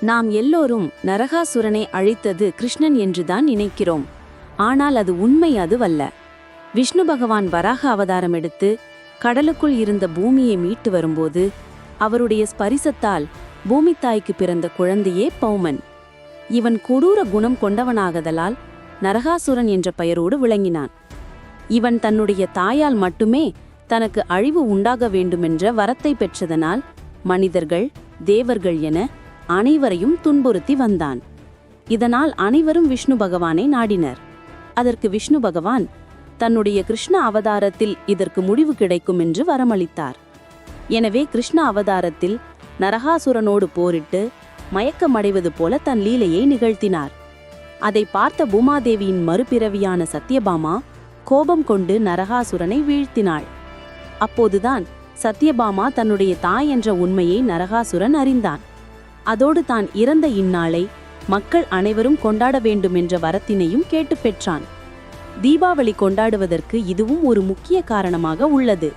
நாம் எல்லோரும் நரகாசுரனை அழித்தது கிருஷ்ணன் என்றுதான் நினைக்கிறோம். ஆனால் அது உண்மை அதுவல்ல. விஷ்ணு பகவான் வராக அவதாரம் எடுத்து கடலுக்குள் இருந்த பூமியை மீட்டு வரும்போது அவருடைய ஸ்பரிசத்தால் பூமித்தாய்க்கு பிறந்த குழந்தையே பௌமன். இவன் கொடூர குணம் கொண்டவனாகதலால் நரகாசுரன் என்ற பெயரோடு விளங்கினான். இவன் தன்னுடைய தாயால் மட்டுமே தனக்கு அழிவு உண்டாக வேண்டுமென்ற வரத்தை பெற்றதனால் மனிதர்கள் தேவர்கள் என அனைவரையும் துன்புறுத்தி வந்தான். இதனால் அனைவரும் விஷ்ணு பகவானை நாடினர். அதற்கு விஷ்ணு பகவான் தன்னுடைய கிருஷ்ண அவதாரத்தில் இதற்கு முடிவு கிடைக்கும் என்று வரமளித்தார். எனவே கிருஷ்ண அவதாரத்தில் நரகாசுரனோடு போரிட்டு மயக்கமடைவது போல தன் லீலையை நிகழ்த்தினார். அதை பார்த்த பூமாதேவியின் மறுபிறவியான சத்யபாமா கோபம் கொண்டு நரகாசுரனை வீழ்த்தினாள். அப்போதுதான் சத்யபாமா தன்னுடைய தாய் என்ற உண்மையை நரகாசுரன் அறிந்தான். அதோடு தான் இறந்த இந்நாளை மக்கள் அனைவரும் கொண்டாட வேண்டும் என்ற வரத்தினையும் கேட்டு பெற்றான். தீபாவளி கொண்டாடுவதற்கு இதுவும் ஒரு முக்கிய காரணமாக உள்ளது.